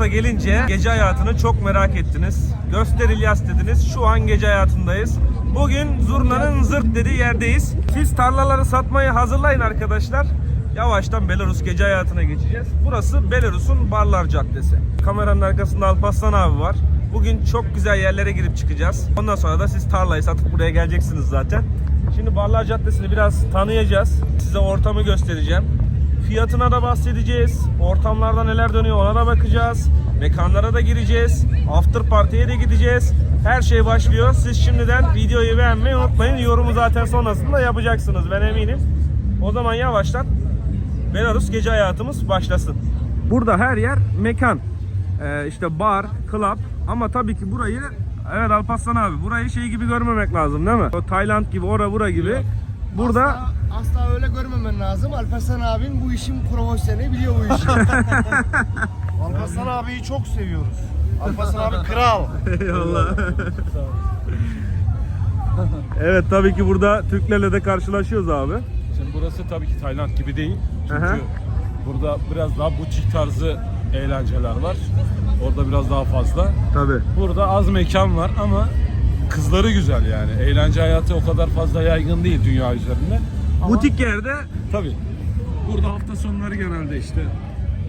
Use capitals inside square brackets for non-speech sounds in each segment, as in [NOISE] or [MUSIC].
Belarus'a gelince gece hayatını çok merak ettiniz. Göster İlyas dediniz. Şu an gece hayatındayız. Bugün zurnanın zırt dediği yerdeyiz. Siz tarlaları satmayı hazırlayın arkadaşlar. Yavaştan Belarus gece hayatına geçeceğiz. Burası Belarus'un Barlar Caddesi. Kameranın arkasında Alparslan abi var. Bugün çok güzel yerlere girip çıkacağız. Ondan sonra da siz tarlayı satıp buraya geleceksiniz zaten. Şimdi Barlar Caddesi'ni biraz tanıyacağız. Size ortamı göstereceğim. Fiyatına da bahsedeceğiz. Ortamlarda neler dönüyor ona da bakacağız. Mekanlara da gireceğiz. After party'ye de gideceğiz. Her şey başlıyor. Siz şimdiden videoyu beğenmeyi unutmayın. Yorumu zaten sonrasında yapacaksınız ben eminim. O zaman yavaştan Belarus gece hayatımız başlasın. Burada her yer mekan. Ee, işte bar, club ama tabii ki burayı Evet Alparslan abi burayı şey gibi görmemek lazım değil mi? O Tayland gibi, ora bura gibi. Burada Asla, asla öyle görmemen lazım. Alparslan abin bu işin profesyoneli biliyor bu işi. [LAUGHS] Alparslan abiyi çok seviyoruz. Alparslan abi kral. Eyvallah. evet tabii ki burada Türklerle de karşılaşıyoruz abi. Şimdi burası tabii ki Tayland gibi değil. Çünkü Aha. burada biraz daha butik tarzı eğlenceler var. Orada biraz daha fazla. Tabii. Burada az mekan var ama kızları güzel yani. Eğlence hayatı o kadar fazla yaygın değil dünya üzerinde. Ama Butik yerde tabii. Burada hafta sonları genelde işte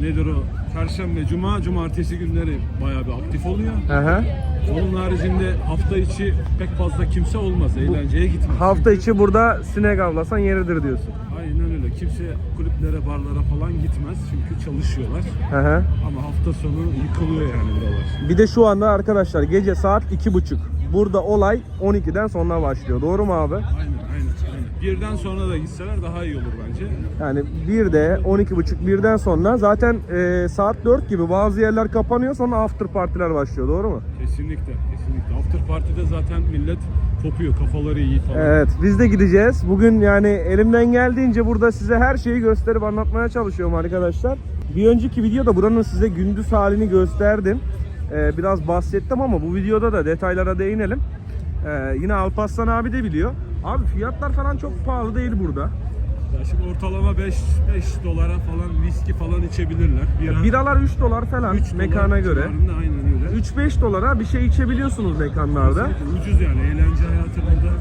nedir o? Perşembe, cuma, cumartesi günleri bayağı bir aktif oluyor. Aha. Onun haricinde hafta içi pek fazla kimse olmaz. Eğlenceye gitmez. hafta içi burada sinek avlasan yeridir diyorsun. Aynen öyle. Kimse kulüplere, barlara falan gitmez çünkü çalışıyorlar. Aha. Ama hafta sonu yıkılıyor yani buralar. Bir de şu anda arkadaşlar gece saat iki buçuk. Burada olay 12'den sonra başlıyor. Doğru mu abi? Aynen, aynen, aynen. Birden sonra da gitseler daha iyi olur bence. Yani 1'de 12.30 birden sonra zaten e, saat 4 gibi bazı yerler kapanıyor sonra after partiler başlıyor. Doğru mu? Kesinlikle, kesinlikle. After party'de zaten millet kopuyor, kafaları iyi falan. Evet biz de gideceğiz. Bugün yani elimden geldiğince burada size her şeyi gösterip anlatmaya çalışıyorum arkadaşlar. Bir önceki videoda buranın size gündüz halini gösterdim. Ee, biraz bahsettim ama bu videoda da detaylara değinelim. Ee, yine Alparslan abi de biliyor. Abi fiyatlar falan çok pahalı değil burada. Ya şimdi ortalama 5 5 dolara falan viski falan içebilirler. Bira, Biralar 3 dolar falan üç dolar mekana göre. civarında, Aynen öyle. 3-5 dolara bir şey içebiliyorsunuz mekanlarda. Ucuz yani eğlence hayatı burada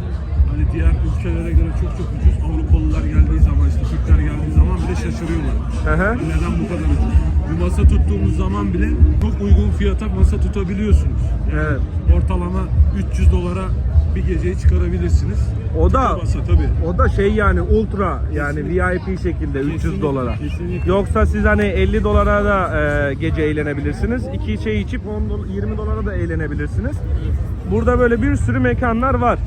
hani diğer ülkelere göre çok çok ucuz. Avrupalılar geldiği zaman işte Türkler geldiği zaman bile şaşırıyorlar. Hı hı. Neden bu kadar ucuz? Bir masa tuttuğumuz zaman bile çok uygun fiyata masa tutabiliyorsunuz. Yani Evet. Ortalama 300 dolara bir geceyi çıkarabilirsiniz. O da Masa tabii. o da şey yani ultra yani VIP şekilde 300 Kesinlikle, dolara. kesinlikle. Yoksa siz hani 50 dolara da e, gece eğlenebilirsiniz. İki şey içip 10 dola- 20 dolara da eğlenebilirsiniz. Burada böyle bir sürü mekanlar var.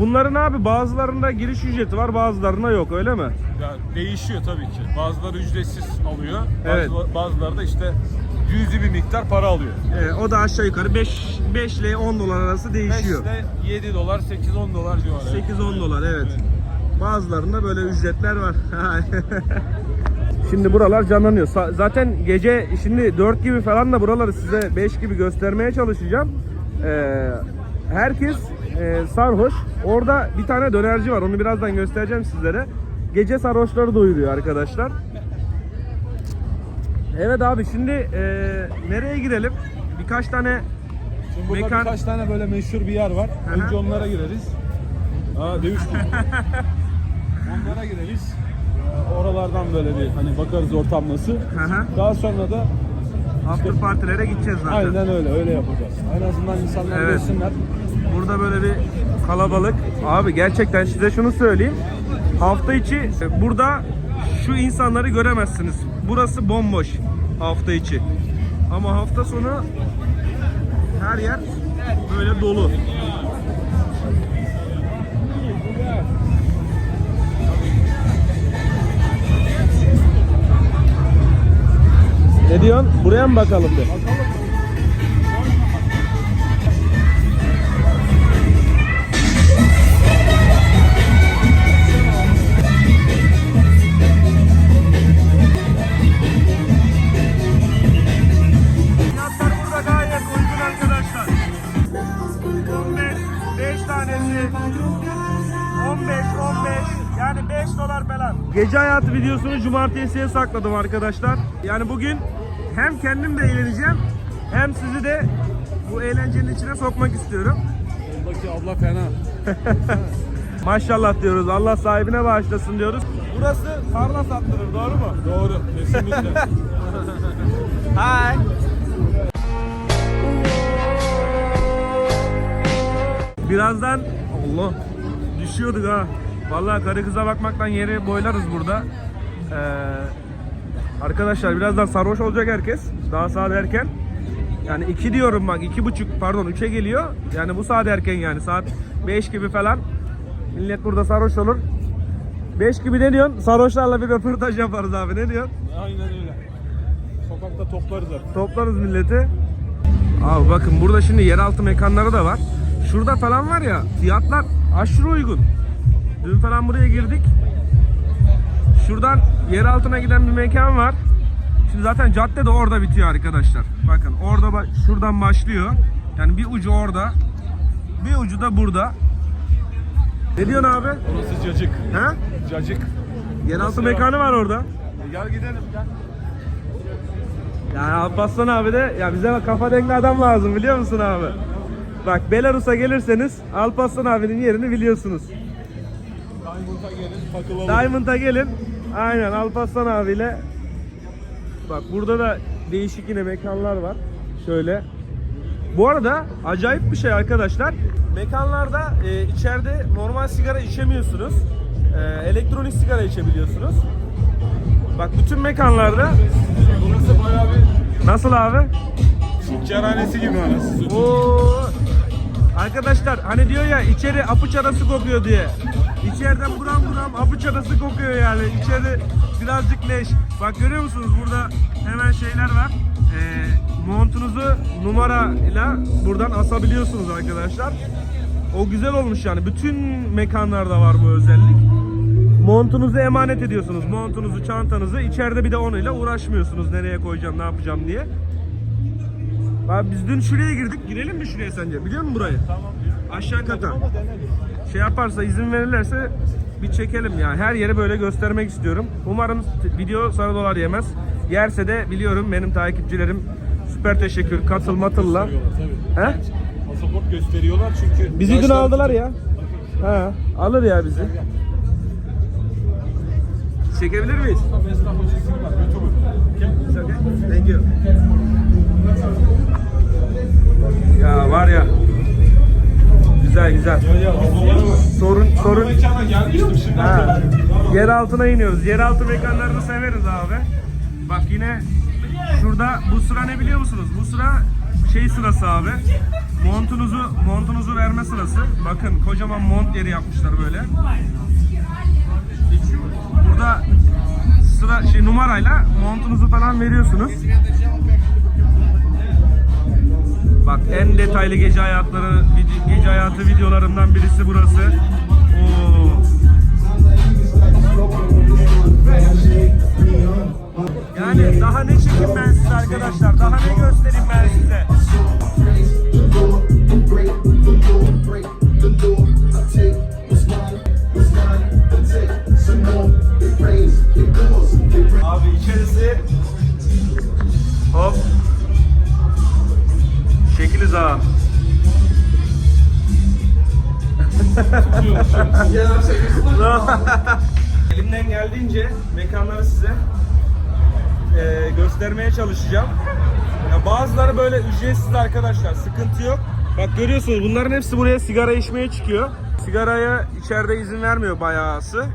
Bunların abi bazılarında giriş ücreti var, bazılarında yok öyle mi? Yani değişiyor tabii ki. Bazıları ücretsiz alıyor. Evet. Bazı- Bazıları da işte cüzi bir miktar para alıyor. E, o da aşağı yukarı 5 5 ile 10 dolar arası 5 değişiyor. ile 7 dolar, 8-10 dolar civarı. 8-10 dolar evet. Bazılarında böyle ücretler var. [LAUGHS] Şimdi buralar canlanıyor. Sa- Zaten gece şimdi 4 gibi falan da buraları size 5 gibi göstermeye çalışacağım. Ee, herkes e, sarhoş. Orada bir tane dönerci var. Onu birazdan göstereceğim sizlere. Gece sarhoşları doyuruyor arkadaşlar. Evet abi şimdi e, nereye girelim? Birkaç tane Şimdi burada Mekan- birkaç tane böyle meşhur bir yer var. Hı. Önce onlara gireriz. Aa dövüş [LAUGHS] onlara gireriz. Oralardan böyle bir hani bakarız ortam nasıl. hı. Daha sonra da after partilere gideceğiz zaten. aynen öyle öyle yapacağız. En azından insanlar Evet. görsünler. Burada böyle bir kalabalık. Abi gerçekten size şunu söyleyeyim. Hafta içi burada şu insanları göremezsiniz. Burası bomboş hafta içi. Ama hafta sonu her yer böyle dolu. Ne diyorsun? Buraya mı bakalım bir? Fiyatlar Gece hayatı videosunu cumartesiye sakladım arkadaşlar. Yani bugün hem kendim de eğleneceğim hem sizi de bu eğlencenin içine sokmak istiyorum. Oradaki abla fena. [LAUGHS] Maşallah diyoruz. Allah sahibine bağışlasın diyoruz. Burası tarla sattırır doğru mu? Doğru. Kesinlikle. [LAUGHS] Hi. Birazdan Allah düşüyorduk ha. Vallahi karı kıza bakmaktan yeri boylarız burada. Ee, arkadaşlar birazdan sarhoş olacak herkes. Daha saat erken. Yani iki diyorum bak iki buçuk pardon üçe geliyor. Yani bu saat erken yani saat 5 gibi falan. Millet burada sarhoş olur. 5 gibi ne diyorsun? Sarhoşlarla bir röportaj yaparız abi ne diyorsun? Aynen öyle. Sokakta toplarız artık. Toplarız milleti. Abi bakın burada şimdi yeraltı mekanları da var. Şurada falan var ya fiyatlar aşırı uygun. Dün falan buraya girdik. Şuradan yer altına giden bir mekan var. Şimdi zaten cadde de orada bitiyor arkadaşlar. Bakın orada şuradan başlıyor. Yani bir ucu orada. Bir ucu da burada. Ne diyorsun abi? Burası cacık. Ha? Cacık. Yeraltı mekanı var orada. E, Gel gidelim gel. Yani Alparslan abi de ya bize kafa dengi adam lazım biliyor musun abi? Bak Belarus'a gelirseniz Alparslan abinin yerini biliyorsunuz. Diamond'a gelin takılalım. Diamond'a gelin. Aynen Alparslan abiyle. Bak burada da değişik yine mekanlar var. Şöyle. Bu arada acayip bir şey arkadaşlar. Mekanlarda e, içeride normal sigara içemiyorsunuz. E, elektronik sigara içebiliyorsunuz. Bak bütün mekanlarda Burası bayağı bir nasıl abi? kerhanesi gibi satayım. Oo. Arkadaşlar hani diyor ya içeri apıç arası kokuyor diye. İçeriden buram buram apıç arası kokuyor yani. İçeri birazcık leş. Bak görüyor musunuz burada hemen şeyler var. Ee, montunuzu numarayla buradan asabiliyorsunuz arkadaşlar. O güzel olmuş yani. Bütün mekanlarda var bu özellik. Montunuzu emanet ediyorsunuz. Montunuzu, çantanızı. içeride bir de onunla uğraşmıyorsunuz. Nereye koyacağım, ne yapacağım diye. Abi biz dün şuraya girdik. Girelim mi şuraya sence? Biliyor musun burayı? Tamam. Aşağı kata. Şey yaparsa izin verirlerse bir çekelim ya. Her yeri böyle göstermek istiyorum. Umarım video sarı dolar yemez. Yerse de biliyorum benim takipçilerim süper teşekkür katıl matılla. He? Pasaport gösteriyorlar çünkü. Bizi dün aldılar ya. Ha, alır ya bizi. Çekebilir miyiz? Thank you. Ya var ya. Güzel güzel. Sorun sorun. Ha. Yer altına iniyoruz. Yeraltı mekanlarını severiz abi. Bak yine şurada bu sıra ne biliyor musunuz? Bu sıra şey sırası abi. Montunuzu montunuzu verme sırası. Bakın kocaman mont yeri yapmışlar böyle. Burada sıra şey numarayla montunuzu falan veriyorsunuz. Bak en detaylı gece hayatları gece hayatı videolarımdan birisi burası. Oo. Yani daha ne çekeyim ben size arkadaşlar? Daha ne göstereyim şekiliz ha. [LAUGHS] Elimden geldiğince mekanları size e, göstermeye çalışacağım. Ya bazıları böyle ücretsiz arkadaşlar, sıkıntı yok. Bak görüyorsunuz bunların hepsi buraya sigara içmeye çıkıyor. Sigaraya içeride izin vermiyor bayağısı.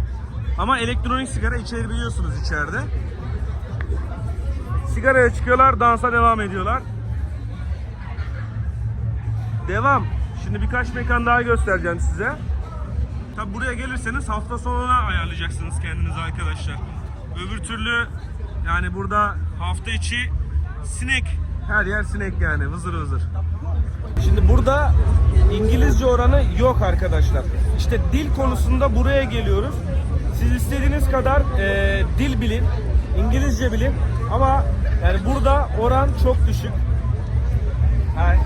Ama elektronik sigara içebiliyorsunuz içeride. Sigaraya çıkıyorlar, dansa devam ediyorlar. Devam. Şimdi birkaç mekan daha göstereceğim size. Tabi buraya gelirseniz hafta sonuna ayarlayacaksınız kendiniz arkadaşlar. Öbür türlü yani burada hafta içi sinek. Her yer sinek yani vızır vızır. Şimdi burada İngilizce oranı yok arkadaşlar. İşte dil konusunda buraya geliyoruz. Siz istediğiniz kadar e, dil bilin, İngilizce bilin ama yani burada oran çok düşük. Hay.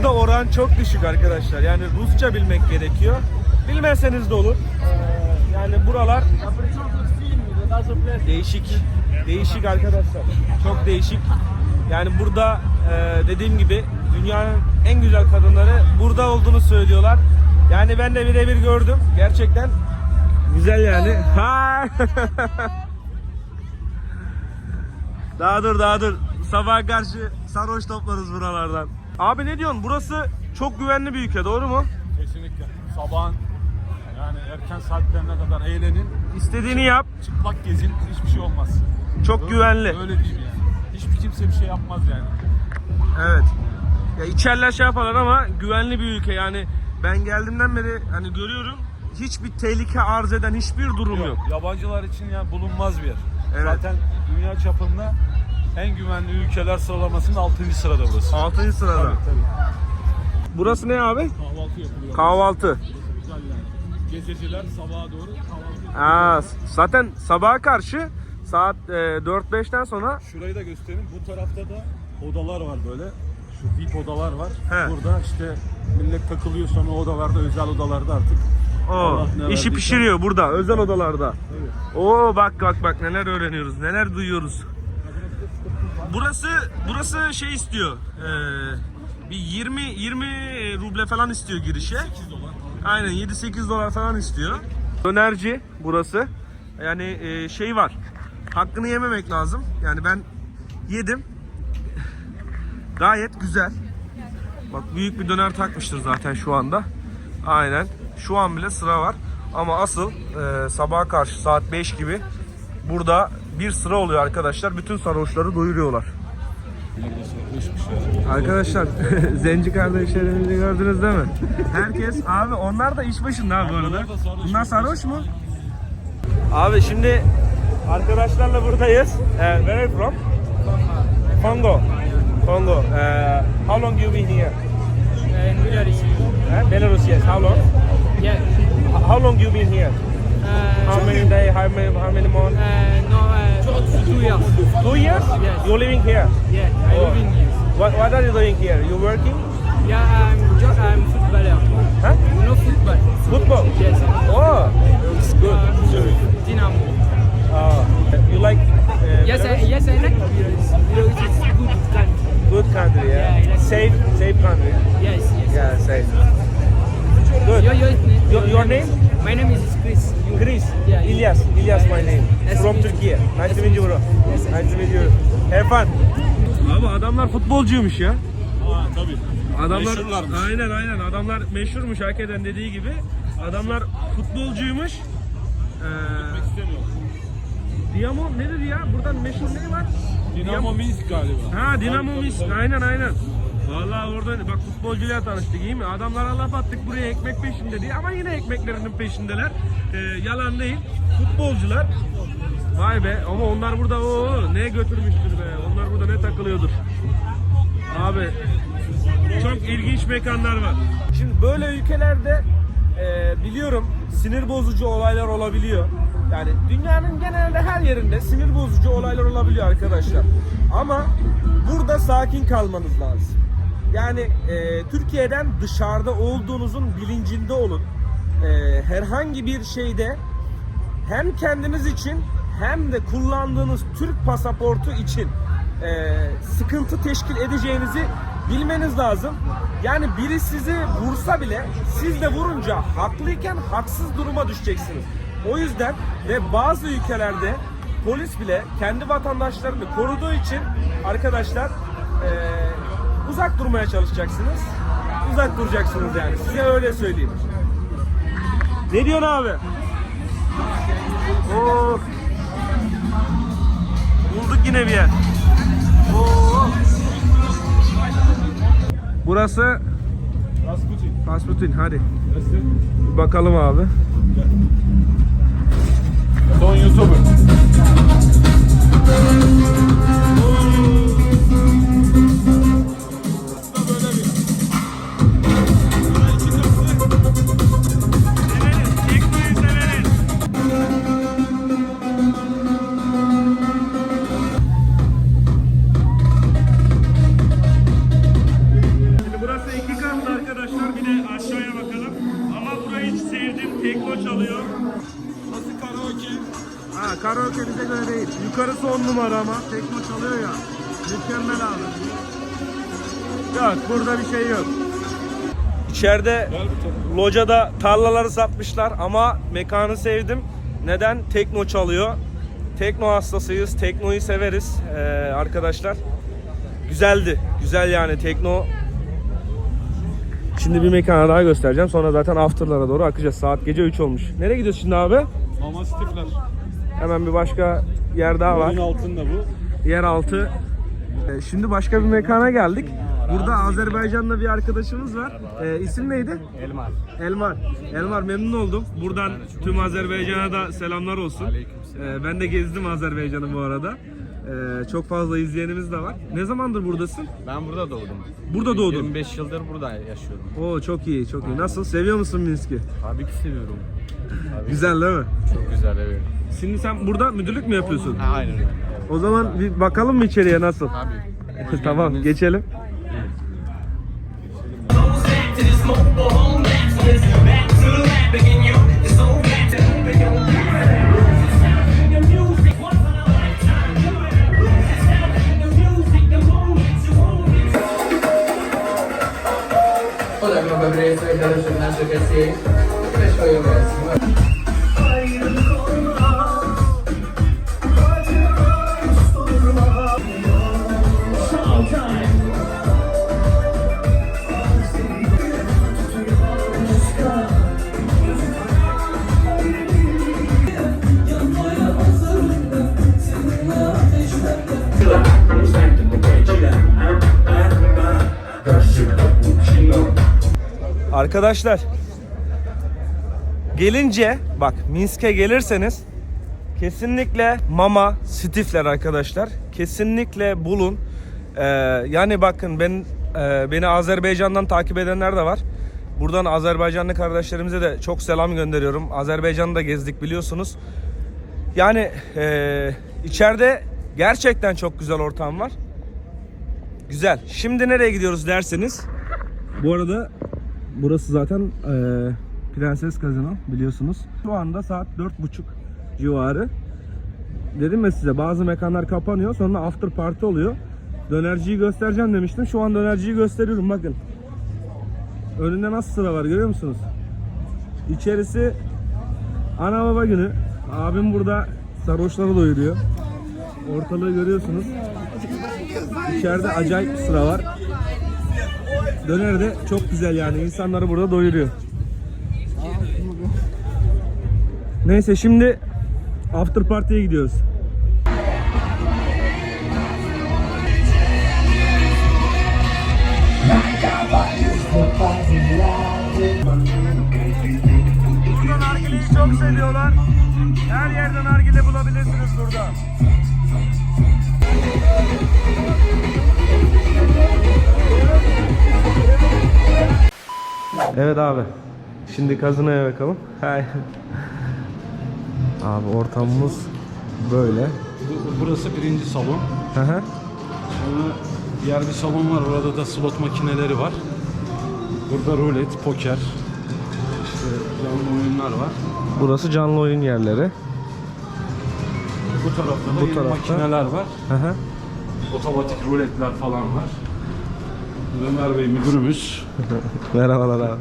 Burada oran çok düşük arkadaşlar. Yani Rusça bilmek gerekiyor. Bilmezseniz de olur. Ee, yani buralar Değişik. Değişik arkadaşlar. Çok değişik. Yani burada e, dediğim gibi dünyanın en güzel kadınları burada olduğunu söylüyorlar. Yani ben de birebir gördüm. Gerçekten güzel yani. Ha. [LAUGHS] daha dur daha dur. Sabah karşı sarhoş toplarız buralardan. Abi ne diyorsun? Burası çok güvenli bir ülke doğru mu? Kesinlikle. Sabahın yani erken saatlerine kadar eğlenin. İstediğini yap. Çıplak gezin. Hiçbir şey olmaz. Çok güvenli. Öyle diyeyim yani. Hiçbir kimse bir şey yapmaz yani. Evet. Ya içerler şey yaparlar ama güvenli bir ülke yani ben geldiğimden beri hani görüyorum hiçbir tehlike arz eden hiçbir durum yok. Yabancılar için yani bulunmaz bir yer. Evet. Zaten dünya çapında en güvenli ülkeler sıralamasında 6. sırada burası. 6. sırada. Tabii tabii. Burası ne abi? Kahvaltı yapılıyor. Kahvaltı. Güzel yani. Gezeciler sabaha doğru kahvaltı. Aa, zaten sabaha karşı saat e, 4-5'ten sonra Şurayı da göstereyim. Bu tarafta da odalar var böyle. Şu VIP odalar var. He. Burada işte millet takılıyor sonra odalarda özel odalarda artık. o Allah ne işi pişiriyor burada özel odalarda. Evet. Oo bak bak bak neler öğreniyoruz, neler duyuyoruz. Burası burası şey istiyor. e, bir 20 20 ruble falan istiyor girişe. Aynen 7-8 dolar falan istiyor. Dönerci burası. Yani e, şey var. Hakkını yememek lazım. Yani ben yedim. Gayet güzel. Bak büyük bir döner takmıştır zaten şu anda. Aynen. Şu an bile sıra var. Ama asıl e, sabaha karşı saat 5 gibi burada bir sıra oluyor arkadaşlar. Bütün sarhoşları doyuruyorlar. Arkadaşlar [LAUGHS] zenci kardeşlerimizi gördünüz değil mi? Herkes abi onlar da iş başında abi bu arada. Bunlar sarhoş mu? Abi şimdi arkadaşlarla buradayız. Uh, where are you from? Congo. Congo. Uh, how long you been here? in Belarus. Uh, Belarus, yes. How long? Yeah. How long you been here? Uh, How many days? How many, how many months? uh, no, uh, two years. Two years? Yes. You're living here. Yeah, I live in here. What, what are you doing here? You working? Yeah, I'm just I'm footballer. Huh? You know football? Football? Yes. Oh, it's good. Uh, Dynamo. Uh, you like? Uh, Yes, I, yes, I like Belarus. Belarus is good country. Good country, yeah. Yeah, like- safe, safe country. Yes, yes. Yeah, safe. Good. Your, your, Your- your name? My name is Chris. You- Chris. Yeah. Ilyas. Ilyas my name. From. Turkey. Nice to meet you bro. Nice to meet you. Have fun. Abi adamlar futbolcuymuş ya. Aa tabii. Adamlar Meşhurlarmış. aynen aynen adamlar meşhurmuş hakikaten dediği gibi. Adamlar futbolcuymuş. Ee, İstemiyorum. Dinamo nedir ya? Buradan meşhur ne var? Dinamo Minsk galiba. Ha Dinamo Minsk. Aynen aynen. Vallahi orada bak futbolcuyla tanıştık iyi mi? Adamlara laf attık buraya ekmek peşinde diye ama yine ekmeklerinin peşindeler. Ee, yalan değil. Futbolcular. Vay be ama onlar burada o ne götürmüştür be. Onlar burada ne takılıyordur. Abi çok ilginç mekanlar var. Şimdi böyle ülkelerde e, biliyorum sinir bozucu olaylar olabiliyor. Yani dünyanın genelde her yerinde sinir bozucu olaylar olabiliyor arkadaşlar. Ama burada sakin kalmanız lazım. Yani e, Türkiye'den dışarıda olduğunuzun bilincinde olun. E, herhangi bir şeyde hem kendiniz için hem de kullandığınız Türk pasaportu için e, sıkıntı teşkil edeceğinizi bilmeniz lazım. Yani biri sizi vursa bile siz de vurunca haklıyken haksız duruma düşeceksiniz. O yüzden ve bazı ülkelerde polis bile kendi vatandaşlarını koruduğu için arkadaşlar e, uzak durmaya çalışacaksınız. Uzak duracaksınız yani. Size öyle söyleyeyim. Ne diyorsun abi? Oo. Bulduk yine bir yer. Oo. Burası Rasputin. Rasputin hadi. Nasıl? Bakalım abi. Son YouTuber. Göre değil. Yukarısı on numara ama. Tekno çalıyor ya. Mükemmel abi. Yok burada bir şey yok. İçeride locada tarlaları satmışlar ama mekanı sevdim. Neden? Tekno çalıyor. Tekno hastasıyız. Teknoyu severiz ee, arkadaşlar. Güzeldi. Güzel yani tekno. Şimdi bir mekana daha göstereceğim. Sonra zaten afterlara doğru akacağız. Saat gece 3 olmuş. Nereye gidiyoruz şimdi abi? Mama Stifler. Hemen bir başka yer daha var. Oyun altında bu. Yeraltı. Ee, Şimdi başka bir mekana geldik. Burada Azerbaycan'da bir arkadaşımız var. Ee, isim neydi? Elmar. Elmar. Elmar memnun oldum. Buradan tüm Azerbaycan'a da selamlar olsun. Ee, ben de gezdim Azerbaycan'ı bu arada. Ee, çok fazla izleyenimiz de var. Ne zamandır buradasın? Ben burada doğdum. Burada doğdun. 25 yıldır burada yaşıyorum. Oo çok iyi, çok iyi. Nasıl? Seviyor musun Minsk'i? Tabii ki seviyorum. Güzel değil mi? Çok güzel evet. Şimdi sen burada müdürlük mü yapıyorsun? Ha, aynen öyle. O zaman bir bakalım mı içeriye nasıl? Tabii. [LAUGHS] tamam, geçelim. Hola, mi nombre es Carlos Ignacio Cassi. Come show you Arkadaşlar gelince bak Minsk'e gelirseniz kesinlikle Mama Stifler arkadaşlar. Kesinlikle bulun. Ee, yani bakın ben e, beni Azerbaycan'dan takip edenler de var. Buradan Azerbaycanlı kardeşlerimize de çok selam gönderiyorum. Azerbaycan'ı da gezdik biliyorsunuz. Yani e, içeride gerçekten çok güzel ortam var. Güzel. Şimdi nereye gidiyoruz derseniz. Bu arada burası zaten e, Prenses Kazino biliyorsunuz. Şu anda saat 4.30 civarı. Dedim ya size bazı mekanlar kapanıyor sonra after party oluyor. Dönerciyi göstereceğim demiştim. Şu an dönerciyi gösteriyorum bakın. Önünde nasıl sıra var görüyor musunuz? İçerisi ana baba günü. Abim burada sarhoşları doyuruyor. Ortalığı görüyorsunuz. İçeride acayip sıra var. Döner de çok güzel yani. insanları burada doyuruyor. Neyse şimdi after party'ye gidiyoruz. Burada nargileyi çok seviyorlar. Her yerden nargile bulabilirsiniz burada. Evet abi. Şimdi kazinoya bakalım. Abi ortamımız böyle. Bu- Burası birinci salon. Hı hı. Sonra diğer bir salon var. Orada da slot makineleri var. Burada rulet, poker, işte canlı oyunlar var. Burası canlı oyun yerleri. Bu tarafta da Bu tarafta. makineler var. Hı hı. Otomatik ruletler falan var. Ömer Bey müdürümüz. [LAUGHS] Merhabalar abi. Ha,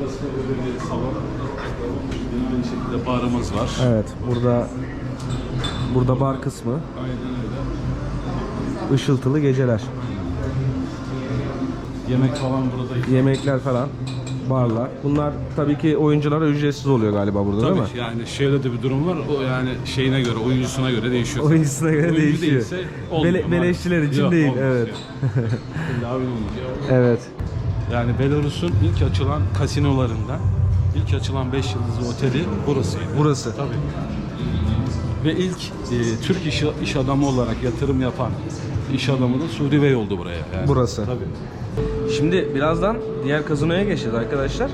Burası da böyle bir salon. Yine aynı şekilde barımız var. Evet burada burada bar kısmı. Aynen öyle. Işıltılı geceler. Yemek falan burada. Yemekler falan. Barlar. Bunlar tabii ki oyunculara ücretsiz oluyor galiba burada değil mi? Tabii yani şöyle de bir durum var. O yani şeyine göre, oyuncusuna göre değişiyor. Oyuncusuna göre Oyuncu değişiyor. değilse olmuyor Bele- maalesef. beleşçiler için Yok, değil, olmaz evet. yani. İlla. Evet. Yani Belarus'un ilk açılan kasinolarından ilk açılan 5 yıldızlı oteli burasıydı. Burası. Tabii. Ve ilk e, Türk iş, iş adamı olarak yatırım yapan iş adamı da Suudi Bey oldu buraya. Yani. Burası. Tabii. Şimdi birazdan diğer kazinoya geçeceğiz arkadaşlar.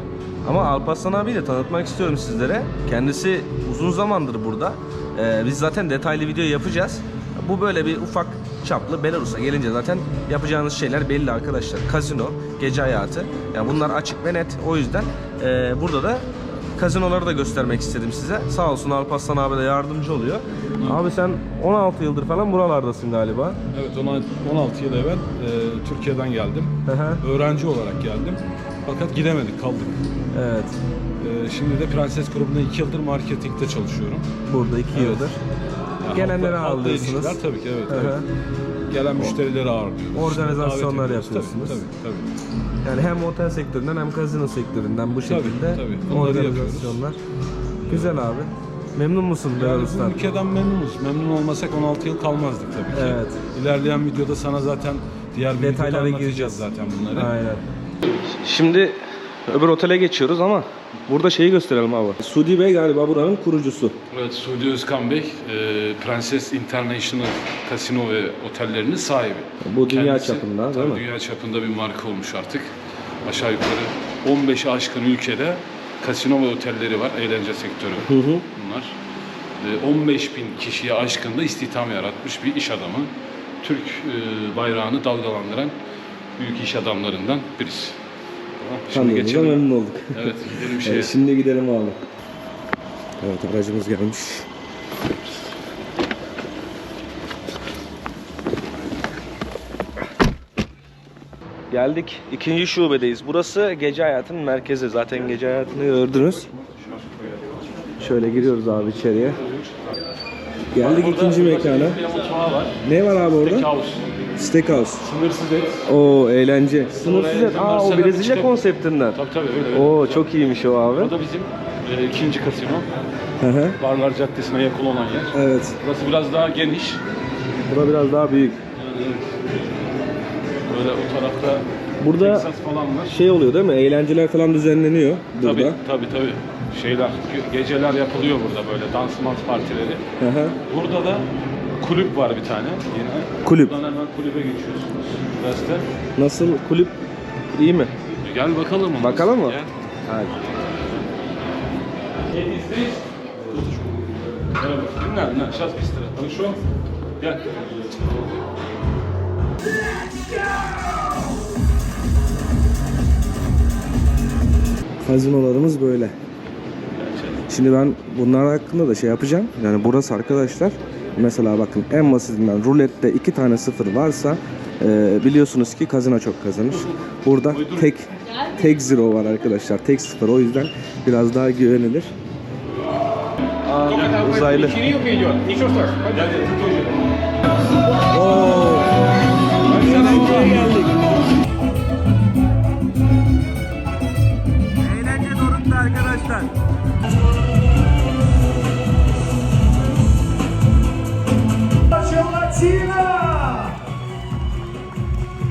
Ama Alparslan abiyi de tanıtmak istiyorum sizlere. Kendisi uzun zamandır burada. Ee, biz zaten detaylı video yapacağız. Bu böyle bir ufak çaplı Belarus'a gelince zaten yapacağınız şeyler belli arkadaşlar. Kazino, gece hayatı. Yani bunlar açık ve net. O yüzden e, burada da kazinoları da göstermek istedim size. Sağ olsun Alparslan abi de yardımcı oluyor. Abi sen 16 yıldır falan buralardasın galiba. Evet 16 16 yıl evvel e, Türkiye'den geldim. Öğrenci olarak geldim. Fakat gidemedik, kaldık. evet. E, şimdi de Prenses grubunda 2 yıldır marketingte çalışıyorum. Burada 2 Evet. yıldır. Yani Gelenleri ağırlıyorsunuz. Tabii ki evet. Gelen müşterileri ağırlıyoruz. Organizasyonlar yapıyorsunuz. Tabii tabii. tabii. Yani hem otel sektöründen hem kazino sektöründen bu şekilde tabii. Bunları organizasyonlar. Güzel abi. Memnun musun Yani Belarus'tan? bu ülkeden memnunuz. Memnun olmasak 16 yıl kalmazdık tabii ki. Evet. İlerleyen videoda sana zaten diğer bir Detaylara videoda gireceğiz. zaten bunları. Aynen. Şimdi öbür otele geçiyoruz ama burada şeyi gösterelim abi. Sudi Bey galiba buranın kurucusu. Evet, Suudi Özkan Bey, e, Prenses International Casino ve otellerinin sahibi. Bu dünya çapında, değil tabii mi? Dünya çapında bir marka olmuş artık. Aşağı yukarı 15'e aşkın ülkede kasino ve otelleri var, eğlence sektörü Hı hı. bunlar. E, 15 bin kişiye aşkın da istihdam yaratmış bir iş adamı. Türk e, bayrağını dalgalandıran büyük iş adamlarından birisi. Tamam, Şimdi geçelim. memnun olduk. Evet, gidelim [LAUGHS] şeye. Evet, şimdi gidelim abi. Evet aracımız gelmiş. Geldik. ikinci şubedeyiz. Burası gece hayatının merkezi. Zaten gece hayatını gördünüz. Şöyle giriyoruz abi içeriye. Geldik ikinci mekana. var. Ne var abi orada? House. Steakhouse. Sınırsız et. Oo eğlence. Sınırsız et. Aa o Brezilya konseptinden. Tabii tabii öyle. öyle. Oo çok iyiymiş o abi. Bu da bizim e, ikinci kasino. Hı hı. Barlar Caddesi'ne yakın olan yer. evet. Burası biraz daha geniş. Bura biraz daha büyük. Böyle o tarafta Burada Texas falan var. şey oluyor değil mi? Eğlenceler falan düzenleniyor burada. Tabii tabii tabii. Şeyler, ge- geceler yapılıyor burada böyle dans mans partileri. Hı hı. Burada da kulüp var bir tane yine. Kulüp. Buradan hemen kulübe geçiyorsunuz. Burası da. Nasıl kulüp iyi mi? Gel bakalım. mı? Bakalım mı? Gel. Hadi. Merhaba. Ne, ne, сейчас быстро. Хорошо? Gel. Kazinolarımız böyle. Şimdi ben bunlar hakkında da şey yapacağım. Yani burası arkadaşlar mesela bakın en basitinden rulette iki tane sıfır varsa e, biliyorsunuz ki kazino çok kazanır. Burada tek tek zero var arkadaşlar. Tek sıfır. O yüzden biraz daha güvenilir. Aa, uzaylı.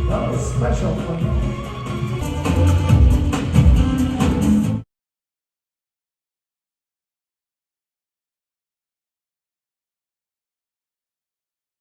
That was special.